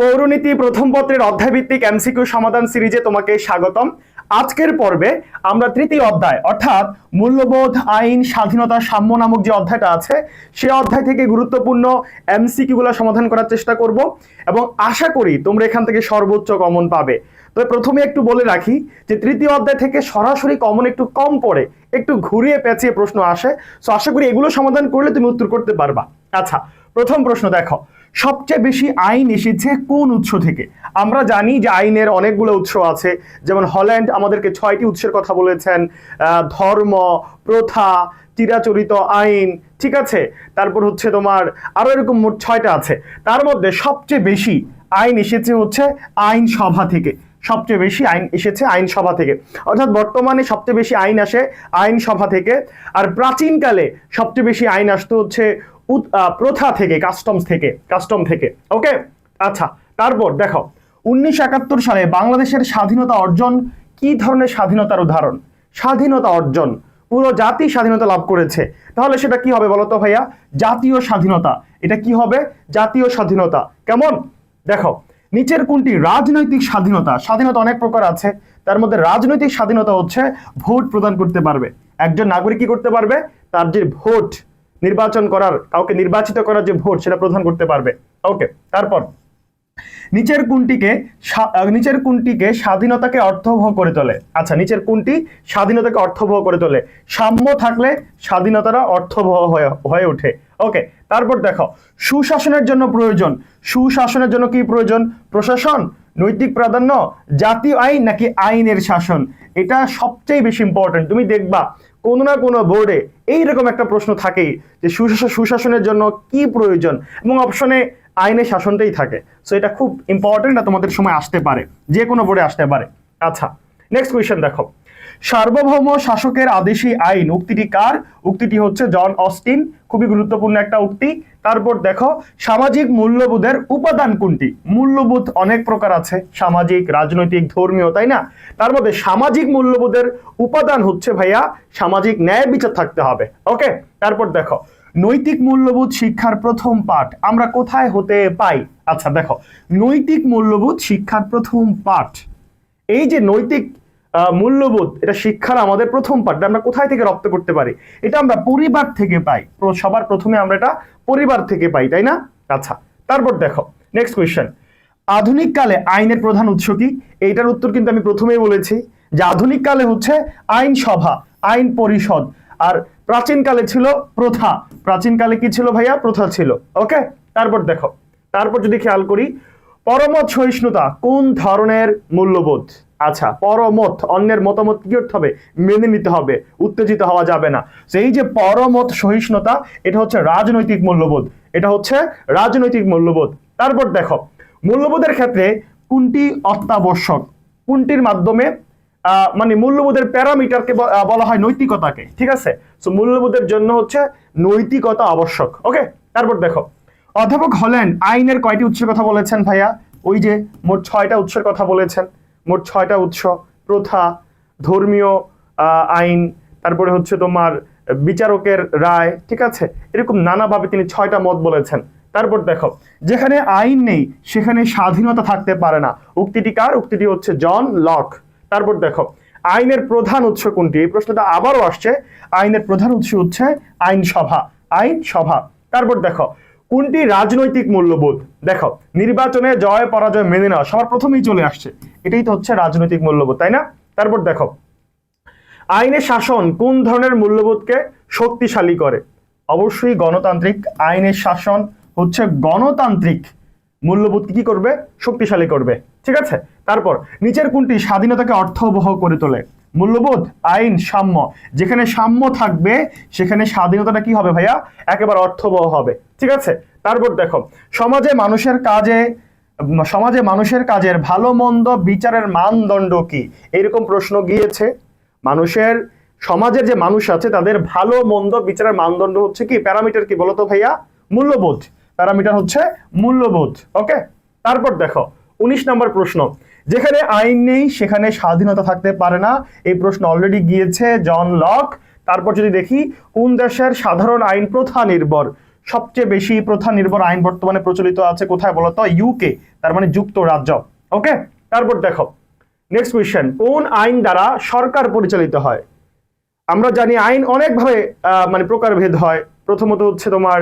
পৌরনীতি প্রথম পত্রের অধ্যায়ভিত্তিক এমসিকিউ সমাধান সিরিজে তোমাকে স্বাগতম। আজকের পর্বে আমরা তৃতীয় অধ্যায়, অর্থাৎ মূল্যবোধ, আইন, স্বাধীনতা, সাম্য নামক যে অধ্যায়টা আছে, সে অধ্যায় থেকে গুরুত্বপূর্ণ এমসিকিউ গুলো সমাধান করার চেষ্টা করব এবং আশা করি তোমরা এখান থেকে সর্বোচ্চ কমন পাবে। তবে প্রথমে একটু বলে রাখি যে তৃতীয় অধ্যায় থেকে সরাসরি কমন একটু কম পড়ে, একটু ঘুরিয়ে পেঁচিয়ে প্রশ্ন আসে। সো আশা করি এগুলো সমাধান করলে তুমি উত্তর করতে পারবা। আচ্ছা প্রথম প্রশ্ন দেখো। সবচেয়ে বেশি আইন এসেছে কোন উৎস থেকে? আমরা জানি যে আইনের অনেকগুলো উৎস আছে। যেমন হল্যান্ড আমাদেরকে ছয়টি উৎসের কথা বলেছেন। ধর্ম, প্রথা, চিরাচরিত আইন, ঠিক আছে? তারপর হচ্ছে তোমার আরও এরকম মোট ছয়টা আছে। তার মধ্যে সবচেয়ে বেশি আইন এসেছে হচ্ছে আইন সভা থেকে। সবচেয়ে বেশি আইন এসেছে আইনসভা থেকে। অর্থাৎ বর্তমানে সবচেয়ে বেশি আইন আসে আইনসভা থেকে। আর প্রাচীনকালে সবচেয়ে বেশি আইন আসতো হচ্ছে প্রথা থেকে কাস্টমস থেকে কাস্টম থেকে ওকে আচ্ছা তারপর দেখো উনিশশো একাত্তর সালে বাংলাদেশের স্বাধীনতা অর্জন কি ধরনের স্বাধীনতার উদাহরণ? স্বাধীনতা অর্জন, পুরো জাতি স্বাধীনতা লাভ করেছে। তাহলে সেটা কি হবে বলতো ভাইয়া? জাতীয় স্বাধীনতা। এটা কি হবে? জাতীয় স্বাধীনতা। কেমন? দেখো, নিচের কোনটি? রাজনৈতিক স্বাধীনতা। স্বাধীনতা অনেক প্রকার আছে। তার মধ্যে রাজনৈতিক স্বাধীনতা হচ্ছে ভোট প্রদান করতে পারবে। একজন নাগরিক কি করতে পারবে? তার যে ভোট নির্বাচন করার, কাউকে নির্বাচিত করার যে ভোট সেটা প্রদান করতে পারবে। ওকে, তারপর নিচের কোনটিকে নিচের কোনটিকে স্বাধীনতাকে অর্থবহ করে তোলে? আচ্ছা নিচের কোনটি স্বাধীনতাকে অর্থবহ করে তোলে? সাম্য থাকলে স্বাধীনতাটা অর্থবহ হয়ে ওঠে। ওকে, তারপর দেখো, সুশাসনের জন্য প্রয়োজন। সুশাসনের জন্য কি প্রয়োজন? প্রশাসন, নৈতিক প্রাধান্য, জাতীয় আইন নাকি আইনের শাসন? এটা সবচেয়ে বেশি ইম্পর্টেন্ট তুমি দেখবা কোনো না কোনো বোর্ডে এইরকম একটা প্রশ্ন থাকেই যে সুশাসন সুশাসনের জন্য কি প্রয়োজন? এবং অপশনে আইনের শাসনটাই থাকে। সো এটা খুব ইম্পর্টেন্ট তোমাদের সময় আসতে পারে। যে কোনো বোর্ডে আসতে পারে। আচ্ছা নেক্সট কোয়েশ্চেন দেখো। সার্বভৌম শাসকের আদেশী আইন। উক্তিটি কার? উক্তিটি হচ্ছে জন অস্টিন। খুবই গুরুত্বপূর্ণ একটা উক্তি। তারপর দেখো, সামাজিক মূল্যবোধের উপাদান কোনটি? মূল্যবোধ অনেক প্রকার আছে। সামাজিক, রাজনৈতিক, ধর্মীয়, তাই না? তার মধ্যে সামাজিক মূল্যবোধের উপাদান হচ্ছে ভাইয়া, সামাজিক ন্যায় বিচার থাকতে হবে। ওকে? তারপর দেখো, নৈতিক মূল্যবোধ শিক্ষার প্রথম পাঠ আমরা কোথায় হতে পাই? আচ্ছা দেখো, নৈতিক মূল্যবোধ শিক্ষার প্রথম পাঠ। এই যে নৈতিক মূল্যবোধ, এটা শিক্ষার আমাদের প্রথম পাঠ আমরা কোথায় থেকে রপ্ত করতে পারি। এটা আমরা পরিবার থেকে পাই। সবার প্রথমে আমরা এটা পরিবার থেকে পাই, তাই না? আচ্ছা তারপর দেখো নেক্সট কোয়েশ্চেন আধুনিক কালে আইনের প্রধান উৎস কি? এইটার উত্তর কিন্তু আমি প্রথমেই বলেছি, যে আধুনিক কালে হচ্ছে আইন সভা, আইন পরিষদ, আর প্রাচীন কালে ছিল প্রথা। প্রাচীন কালে কি ছিল ভাইয়া? প্রথা ছিল, ওকে? তারপর দেখো, তারপর যদি খেয়াল করি পরমত সহিষ্ণুতা কোন ধরনের মূল্যবোধ? আচ্ছা পরমত অন্যের মতামত কি করতে হবে? মেনে নিতে হবে, উত্তেজিত হওয়া যাবে না। সেই যে পরমত সহিষ্ণুতা, এটা হচ্ছে রাজনৈতিক মূল্যবোধ। এটা হচ্ছে রাজনৈতিক মূল্যবোধ। তারপর দেখো, মূল্যবোধের ক্ষেত্রে কোনটি অত্যাবশ্যক? কোনটির মাধ্যমে মানে মূল্যবোধের প্যারামিটারকে বলা হয় নৈতিকতাকে, ঠিক আছে? সো মূল্যবোধের জন্য হচ্ছে নৈতিকতা আবশ্যক, ওকে? তারপর দেখো, অধ্যাপক হল্যান্ড আইনের কয়টি উৎসের কথা বলেছেন ভাইয়া? ওই যে মোট ছয়টা উৎসের কথা বলেছেন। মোট ছয়টা উৎস, প্রথা, ধর্মীয় আইন, তারপরে হচ্ছে তোমার বিচারকের রায়, ঠিক আছে? এরকম নানাভাবে তিনি ছয়টা মত বলেছেন। তারপর দেখো, যেখানে আইন নেই, সেখানে স্বাধীনতা থাকতে পারে না। উক্তিটি কার? উক্তিটি হচ্ছে জন লক। তারপর দেখো, আইনের প্রধান উৎস কোনটি? এই প্রশ্নটা আবারও আসছে। আইনের প্রধান উৎস হচ্ছে আইনসভা। আইন সভা তারপর দেখো কোনটি রাজনৈতিক মূল্যবোধ? দেখো, নির্বাচনে জয়, পরাজয় মেনে নেওয়া সবার প্রথমেই চলে আসছে। এটাই তো হচ্ছে রাজনৈতিক মূল্যবোধ, তাই না? তারপর দেখো আইনের শাসন কোন ধরনের মূল্যবোধকে শক্তিশালী করে? অবশ্যই গণতান্ত্রিক আইনের শাসন হচ্ছে গণতান্ত্রিক মূল্যবোধকে কি করবে? শক্তিশালী করবে। ঠিক আছে? তারপর, নিচের কোনটি স্বাধীনতাকে অর্থবহ করে তোলে? মূল্যবোধ, আইন, সাম্য। যেখানে সাম্য থাকবে, সেখানে স্বাধীনতাটা কি হবে ভাইয়া? একেবারে অর্থবহ হবে। ঠিক আছে? তারপর দেখো, সমাজে মানুষের কাজে, সমাজে মানুষের কাজের ভালো মন্দ বিচারের মানদণ্ড কি? এরকম প্রশ্ন গিয়েছে। মানুষের, সমাজের যে মানুষ আছে, তাদের ভালো মন্দ বিচারের মানদণ্ড হচ্ছে কি? প্যারামিটার কি বলতো ভাইয়া? মূল্যবোধ। প্যারামিটার হচ্ছে মূল্যবোধ। ওকে? তারপর দেখো, উনিশ নম্বর প্রশ্ন। যেখানে আইন নেই, সেখানে স্বাধীনতা থাকতে পারে না। এই প্রশ্ন অলরেডি গিয়েছে, জন লক। তারপর যদি দেখি, কোন দেশের সাধারণ আইন প্রথা নির্ভর? সবচেয়ে বেশি প্রথা নির্ভর আইন বর্তমানে প্রচলিত আছে কোথায় বলতো ইউকে তার মানে যুক্তরাজ্য। ওকে তারপর দেখো। নেক্সট কোয়েশ্চেন কোন আইন দ্বারা সরকার পরিচালিত হয়? আমরা জানি আইন অনেকভাবে মানে প্রকারভেদ হয়। প্রথমত হচ্ছে তোমার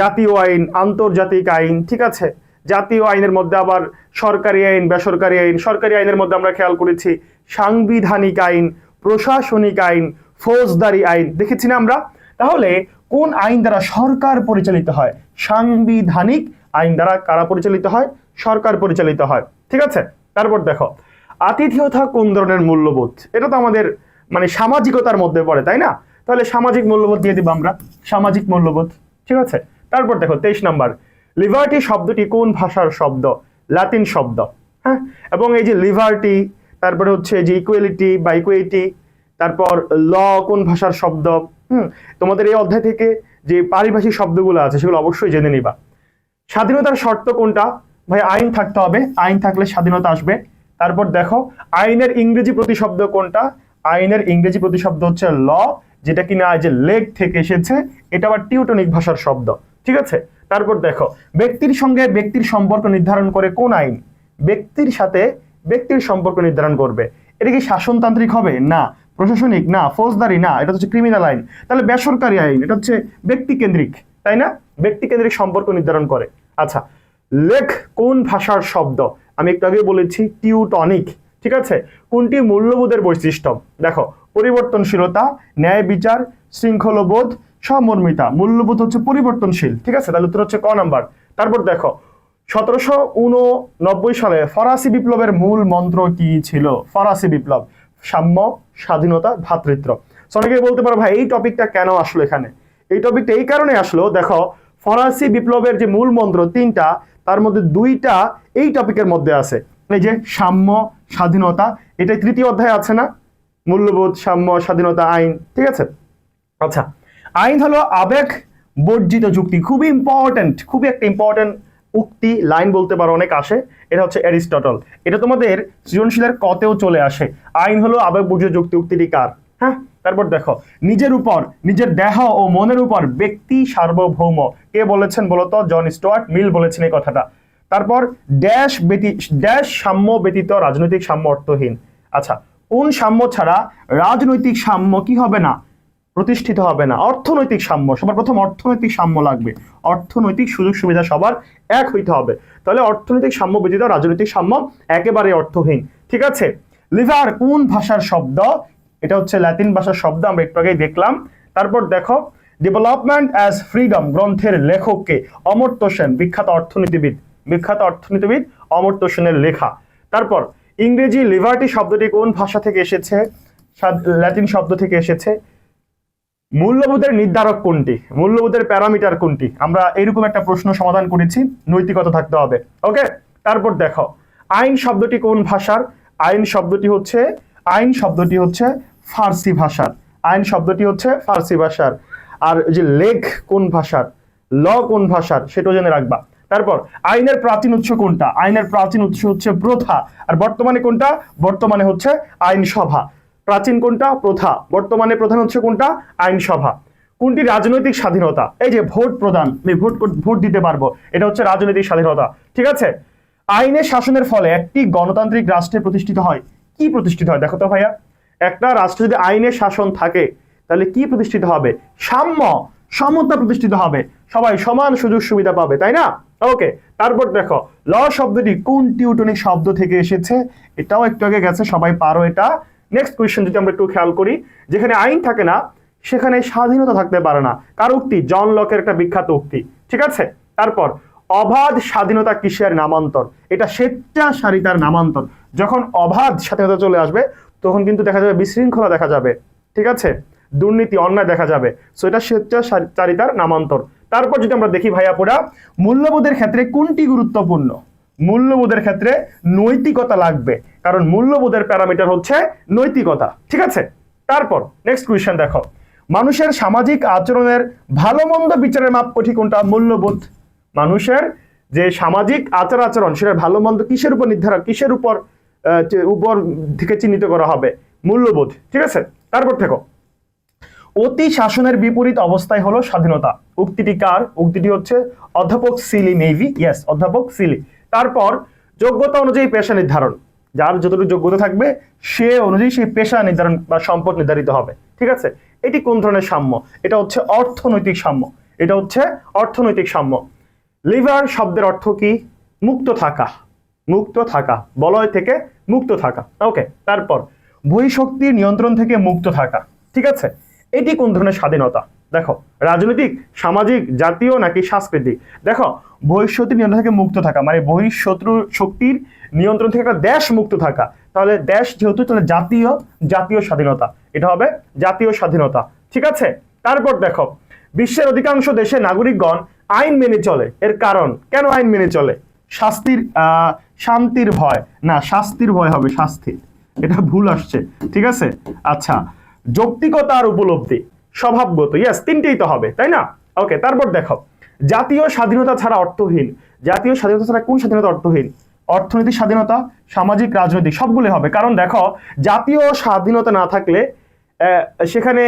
জাতীয় আইন, আন্তর্জাতিক আইন, ঠিক আছে? জাতীয় আইনের মধ্যে আবার সরকারি আইন, বেসরকারি আইন, সরকারি আইনের মধ্যে আমরা খেয়াল করেছি, সাংবিধানিক আইন, প্রশাসনিক আইন, ফৌজদারি আইন। দেখেছি না আমরা? তাহলে কোন আইন দ্বারা সরকার পরিচালিত হয়? সাংবিধানিক আইন দ্বারা কারা পরিচালিত হয়? সরকার পরিচালিত হয়। ঠিক আছে? তারপর দেখো, আতিথেয়তা কোন ধরনের মূল্যবোধ? এটা তো আমাদের মানে সামাজিকতার মধ্যে পড়ে, তাই না? তাহলে সামাজিক মূল্যবোধ দিয়ে দিব আমরা। সামাজিক মূল্যবোধ। ঠিক আছে? তারপর দেখো, তেইশ নাম্বার। লিবার্টি শব্দটি কোন ভাষার শব্দ? লাতিন শব্দ হ্যাঁ? এবং এই যে লিবার্টি তারপরে হচ্ছে যে ইকুয়ালিটি বা ইকুইটি তারপর ল কোন ভাষার শব্দ? হুম, তোমাদের এই অধ্যায় থেকে যে পারিভাষিক শব্দগুলো আছে, সেগুলো অবশ্যই জেনে নিবা। স্বাধীনতার শর্ত কোনটা? ভাই, আইন থাকতে হবে। আইন থাকলে স্বাধীনতা আসবে। তারপর দেখো, আইনের ইংরেজি প্রতিশব্দ কোনটা? আইনের ইংরেজি প্রতিশব্দ হচ্ছে ল যেটা কিনা যে লেগ থেকে এসেছে, এটা আবার টিউটনিক ভাষার শব্দ, ঠিক আছে? তারপর দেখো, ব্যক্তির সঙ্গে ব্যক্তির সম্পর্ক নির্ধারণ করে কোন আইন? ব্যক্তির সাথে ব্যক্তির সম্পর্ক নির্ধারণ করবে। এটা কি শাসনতান্ত্রিক হবে? না। প্রশাসনিক? না। ফৌজদারি? না। এটা হচ্ছে ক্রিমিনাল আইন। তাহলে বেসরকারি আইন, এটা হচ্ছে ব্যক্তিকেন্দ্রিক, তাই না? ব্যক্তিকেন্দ্রিক সম্পর্ক নির্ধারণ করে। আচ্ছা লেখ কোন ভাষার শব্দ? আমি একটু আগে বলেছি, টিউটনিক, ঠিক আছে? কোনটি মূল্যবোধের বৈশিষ্ট্য? দেখো, পরিবর্তনশীলতা, ন্যায় বিচার, শৃঙ্খলবোধ সমর্মিতা মূল্যবোধ হচ্ছে পরিবর্তনশীল। ঠিক আছে? তাহলে উত্তর হচ্ছে ক নাম্বার। তারপর দেখো, সতেরোশো উননব্বই সালে ফরাসি বিপ্লবের মূল মন্ত্র কি ছিল? ফরাসি বিপ্লব, সাম্য, স্বাধীনতা ভ্রাতৃত্ব So অনেকে বলতে পারো, ভাই, এই টপিকটা কেন আসলো এখানে? এই টপিকটা এই কারণে আসলো, দেখো, ফরাসি বিপ্লবের যে মূল মন্ত্র তিনটা, তার মধ্যে দুইটা এই টপিকের মধ্যে আছে। এই যে সাম্য, স্বাধীনতা এটা তৃতীয় অধ্যায় আছে না? মূল্যবোধ, সাম্য, স্বাধীনতা, আইন। ঠিক আছে? আচ্ছা আইন হলো আবেগ বর্জিত যুক্তি। খুবই ইম্পর্ট্যান্ট খুবই একটা ইম্পর্ট্যান্ট উক্তি লাইন বলতে পারো, অনেক আসে। এটা হচ্ছে অ্যারিস্টটল। এটা তোমাদের সৃজনশীলের কতেও চলে আসে। আইন হলো আবেগ বর্জিত যুক্তি, উক্তিটি কার? হ্যাঁ? তারপর দেখো, নিজের উপর, নিজের দেহ ও মনের উপর ব্যক্তি সার্বভৌম। কে বলেছেন বলতো? জন স্টুয়ার্ট মিল বলেছেন এই কথাটা। তারপর, ড্যাশ ব্যতি, ড্যাশ সাম্য ব্যতীত রাজনৈতিক সাম্য অর্থহীন। আচ্ছা কোন সাম্য ছাড়া রাজনৈতিক সাম্য কি হবে না? প্রতিষ্ঠিত হবে না। অর্থনৈতিক সাম্য, সবার প্রথম অর্থনৈতিক সাম্য লাগবে। অর্থনৈতিক সুযোগ সুবিধা সবার এক হইতে হবে। তাহলে অর্থনৈতিক সাম্য ব্যতীত রাজনৈতিক সাম্য একেবারে অর্থহীন। ঠিক আছে? লিভার কোন ভাষার শব্দ? এটা হচ্ছে ল্যাটিন ভাষার শব্দ, আমরা একটু আগেই দেখলাম। তারপর দেখো ডেভেলপমেন্ট অ্যাজ ফ্রিডম গ্রন্থের লেখককে অমর্ত্য সেন, বিখ্যাত অর্থনীতিবিদ বিখ্যাত অর্থনীতিবিদ অমর্ত্য সেনের লেখা। তারপর, ইংরেজি লিবার্টি শব্দটি কোন ভাষা থেকে এসেছে? ল্যাটিন শব্দ থেকে এসেছে। মূল্যবোধের নির্ধারক কোনটি? মূল্যবোধের প্যারামিটার কোনটি? আমরা এরকম একটা প্রশ্ন সমাধান করেছি, নৈতিকতা থাকতে হবে। ওকে, তারপর দেখো, আইন শব্দটি কোন ভাষার? আইন শব্দটি হচ্ছে, আইন শব্দটি হচ্ছে ফার্সি ভাষার। আইন শব্দটি হচ্ছে ফার্সি ভাষার। আর যে লেখ কোন ভাষার? ল কোন ভাষার? সেটাও জেনে রাখবা। তারপর, আইনের প্রাচীন উৎস কোনটা? আইনের প্রাচীন উৎস হচ্ছে প্রথা। আর বর্তমানে কোনটা? বর্তমানে হচ্ছে আইনসভা। প্রাচীন কোনটা? প্রথা। বর্তমানে প্রধান হচ্ছে কোনটা? আইনসভা। কোনটি রাজনৈতিক স্বাধীনতা? এই যে ভোট প্রদান, আমি ভোট ভোট দিতে পারব, এটা হচ্ছে রাজনৈতিক স্বাধীনতা। ঠিক আছে? আইনের শাসনের ফলে একটি গণতান্ত্রিক রাষ্ট্রে প্রতিষ্ঠিত হয়। কি প্রতিষ্ঠিত হয়? দেখো তো ভাইয়া। একটা রাষ্ট্রে যদি আইনের শাসন থাকে, তাহলে কি প্রতিষ্ঠিত হবে? সাম্য, সমতা প্রতিষ্ঠিত হবে। সবাই সমান সুযোগ সুবিধা পাবে, তাই না? ওকে, তারপর দেখো, ল শব্দটি কোন টিউটনিক শব্দ থেকে এসেছে? এটাও একটু আগে গেছে, সবাই পারো এটা। নেক্সট কোয়েশ্চেন যদি আমরা একটু খেয়াল করি, যেখানে আইন থাকে না, সেখানে স্বাধীনতা থাকতে পারে না। কার উক্তি? জন লকের একটা বিখ্যাত উক্তি। ঠিক আছে? তারপর, অবাধ স্বাধীনতা কিসের নামান্তর? এটা স্বেচ্ছাসারিতার নামান্তর। যখন অবাধ স্বাধীনতা চলে আসবে, তখন কিন্তু দেখা যাবে বিশৃঙ্খলা দেখা যাবে। ঠিক আছে? দুর্নীতি, অন্যায় দেখা যাবে। সো এটা স্বেচ্ছাচারিতার নামান্তর। তারপর যদি আমরা দেখি ভাইয়াপুরা মূল্যবোধের ক্ষেত্রে কোনটি গুরুত্বপূর্ণ? মূল্যবোধের ক্ষেত্রে নৈতিকতা লাগবে। কারণ মূল্যবোধের প্যারামিটার হচ্ছে নৈতিকতা। ঠিক আছে? তারপর নেক্সট কোয়েশ্চেন দেখো। মানুষের সামাজিক আচরণের ভালো মন্দ বিচারের মাপকাঠি কোনটা? মূল্যবোধ। মানুষের যে সামাজিক আচার আচরণ, সেটা ভালো মন্দ কিসের উপর নির্ধারণ? কিসের উপর উপর থেকে চিহ্নিত করা হবে? মূল্যবোধ। ঠিক আছে? তারপর দেখো। অতি শাসনের বিপরীত অবস্থায় হলো স্বাধীনতা। উক্তিটি কার? উক্তিটি হচ্ছে অধ্যাপক সিলি মেভি ইয়েস অধ্যাপক সিলি। তারপর যোগ্যতা অনুযায়ী পেশা নির্ধারণ। যার যতটুকু যোগ্যতা থাকবে, সে অনুযায়ী সেই পেশা নির্ধারণ বা সম্পদ নির্ধারিত হবে। ঠিক আছে? এটি কোন ধরনের সাম্য? এটা হচ্ছে অর্থনৈতিক সাম্য। এটা হচ্ছে অর্থনৈতিক সাম্য। লিভার শব্দের অর্থ কি? মুক্ত থাকা। মুক্ত থাকা। বলয় থেকে মুক্ত থাকা। ওকে, তারপর বহিঃশক্তির নিয়ন্ত্রণ থেকে মুক্ত থাকা। ঠিক আছে? এটি কোন ধরনের স্বাধীনতা? দেখো, রাজনৈতিক, সামাজিক, জাতীয় নাকি সাংস্কৃতিক? দেখো বহিঃশক্তির নিয়ন্ত্রণ থেকে মুক্ত থাকা মানে বহিঃশত্রু শক্তির নিয়ন্ত্রণ থেকে একটা দেশ মুক্ত থাকা। তাহলে দেশ যেহেতু, তাহলে জাতীয় জাতীয় স্বাধীনতা। এটা হবে জাতীয় স্বাধীনতা। ঠিক আছে? তারপর দেখো, বিশ্বের অধিকাংশ দেশে নাগরিকগণ আইন মেনে চলে। এর কারণ, কেন আইন মেনে চলে? শাস্তির শান্তির ভয়। না, শাস্তির ভয় হবে শাস্তির। এটা ভুল আসছে। ঠিক আছে? আচ্ছা যৌক্তিকতার উপলব্ধি। স্বভাবগত ইয়াস তিনটেই তো হবে, তাই না? ওকে তারপর দেখো, জাতীয় স্বাধীনতা ছাড়া অর্থহীন, জাতীয় স্বাধীনতা ছাড়া কোন স্বাধীনতা অর্থহীন? অর্থনৈতিক স্বাধীনতা, সামাজিক, রাজনৈতিক সবগুলো হবে। কারণ দেখো, জাতীয় স্বাধীনতা না থাকলে সেখানে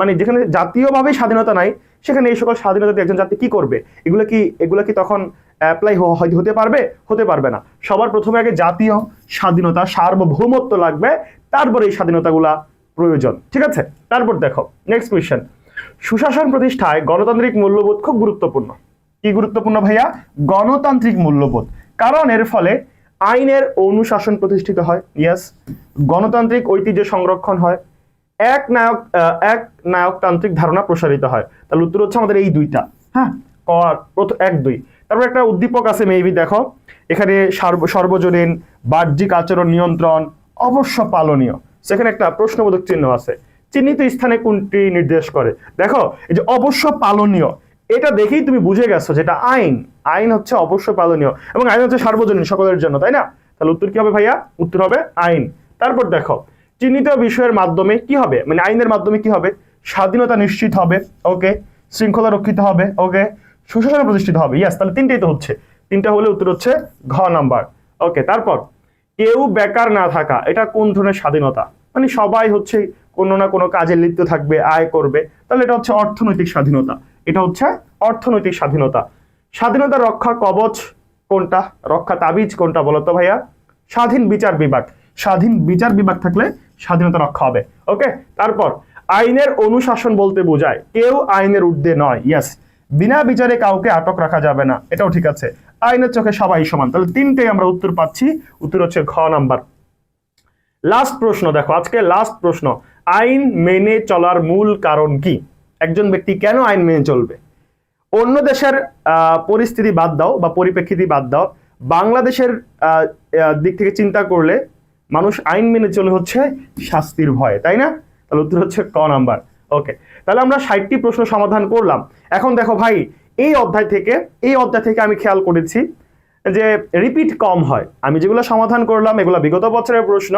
মানে যেখানে জাতীয়ভাবে স্বাধীনতা নাই, সেখানে এই সকল স্বাধীনতা একজন জাতি কি করবে? এগুলো কি এগুলো কি তখন অ্যাপ্লাই হতে পারবে? হতে পারবে না। সবার প্রথমে আগে জাতীয় স্বাধীনতা, সার্বভৌমত্ব লাগবে, তারপরে এই স্বাধীনতাগুলা প্রয়োজন। ঠিক আছে? তারপর দেখো নেক্সট কোয়েশ্চেন সুশাসন প্রতিষ্ঠায় গণতান্ত্রিক মূল্যবোধ খুব গুরুত্বপূর্ণ। কি গুরুত্বপূর্ণ ভাইয়া? গণতান্ত্রিক মূল্যবোধ। কারণ এর ফলে আইনের অনুশাসন প্রতিষ্ঠিত হয়। ইয়াস গণতান্ত্রিক ঐতিহ্য সংরক্ষণ হয়। এক নায়ক এক নায়কতান্ত্রিক ধারণা প্রসারিত হয়। তাহলে উত্তর হচ্ছে আমাদের এই দুইটা। হ্যাঁ? এক, দুই। তারপর একটা উদ্দীপক আছে মেবি দেখো। এখানে সার্ব- সর্বজনীন বাহ্যিক আচরণ নিয়ন্ত্রণ, অবশ্য পালনীয়। সেখানে একটা প্রশ্নবোধক চিহ্ন আছে। চিহ্নিত স্থানে কোনটি নির্দেশ করে? দেখো, এই যে অবশ্য পালনীয় এটা দেখেই তুমি বুঝে গেছো যেটা আইন। আইন হচ্ছে অবশ্য পালনীয় এবং আইন হচ্ছে সার্বজনীন সকলের জন্য, তাই না? তাহলে উত্তর কি হবে ভাইয়া? উত্তর হবে আইন। তারপর দেখো, চিহ্নিত বিষয়ের মাধ্যমে কি হবে? মানে আইনের মাধ্যমে কি হবে? স্বাধীনতা নিশ্চিত হবে, ওকে? শৃঙ্খলা রক্ষিত হবে, ওকে? সুশাসন প্রতিষ্ঠিত হবে ইয়াস তাহলে তিনটেই তো হচ্ছে। তিনটা হলে উত্তর হচ্ছে ঘ নাম্বার, ওকে? তারপর কেউ বেকার না থাকা, এটা কোন ধরনের স্বাধীনতা? মানে সবাই হচ্ছে কোনো না কোনো কাজে লিপ্ত থাকবে, আয় করবে। তাহলে এটা হচ্ছে অর্থনৈতিক স্বাধীনতা। এটা হচ্ছে অর্থনৈতিক স্বাধীনতা। স্বাধীনতা রক্ষা কবচ কোনটা? রক্ষা তাবিজ কোনটা বলতো ভাইয়া? স্বাধীন বিচার বিভাগ। স্বাধীন বিচার বিভাগ থাকলে স্বাধীনতা রক্ষা হবে। ওকে তারপর, আইনের অনুশাসন বলতে বোঝায়। কেউ আইনের ঊর্ধ্বে নয়। ইয়াস বিনা বিচারে কাউকে আটক রাখা যাবে না। এটাও ঠিক আছে। আইনের চোখে সবাই সমান। তাহলে তিনটেই আমরা উত্তর পাচ্ছি। উত্তর হচ্ছে ঘ নাম্বার। লাস্ট প্রশ্ন, দেখো, আজকে লাস্ট প্রশ্ন। আইন মেনে চলার মূল কারণ কি? একজন ব্যক্তি কেন আইন মেনে চলবে? অন্য দেশের পরিস্থিতি বাদ দাও বা পরিপ্রেক্ষিতি বাদ দাও। বাংলাদেশের দিক থেকে চিন্তা করলে মানুষ আইন মেনে চলে হচ্ছে শাস্তির ভয়ে, তাই না? তাহলে উত্তর হচ্ছে ক নাম্বার। ওকে তাহলে আমরা ষাটটি প্রশ্ন সমাধান করলাম। এখন দেখো ভাই এই অধ্যায় থেকে, এই অধ্যায় থেকে আমি খেয়াল করেছি যে রিপিট কম হয়। আমি যেগুলো সমাধান করলাম, এগুলো বিগত বছরের প্রশ্ন,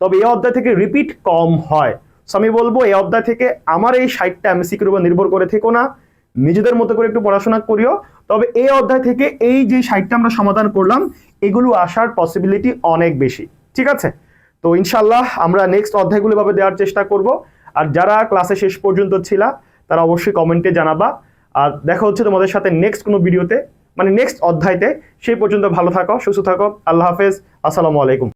তবে এই অধ্যায় থেকে রিপিট কম হয়। সো আমি বলব, এই অধ্যায় থেকে আমার এই সাইটটা আমি এমসিকিউর উপর নির্ভর করে থেকো না। নিজেদের মতো করে একটু পড়াশোনা করিও। তবে এই অধ্যায় থেকে এই যে সাইটটা আমরা সমাধান করলাম, এগুলো আসার পসিবিলিটি অনেক বেশি। ঠিক আছে? তো ইনশাল্লাহ আমরা নেক্সট অধ্যায়গুলো ভাবে দেওয়ার চেষ্টা করব। আর যারা ক্লাসে শেষ পর্যন্ত ছিলা, তারা অবশ্যই কমেন্টে জানাবা। আর দেখা হচ্ছে তোমাদের সাথে নেক্সট কোনো ভিডিওতে মানে নেক্সট অধ্যায়তে। সেই পর্যন্ত ভালো থাকো, সুস্থ থাকো, আল্লাহ হাফেজ, আসসালামু আলাইকুম।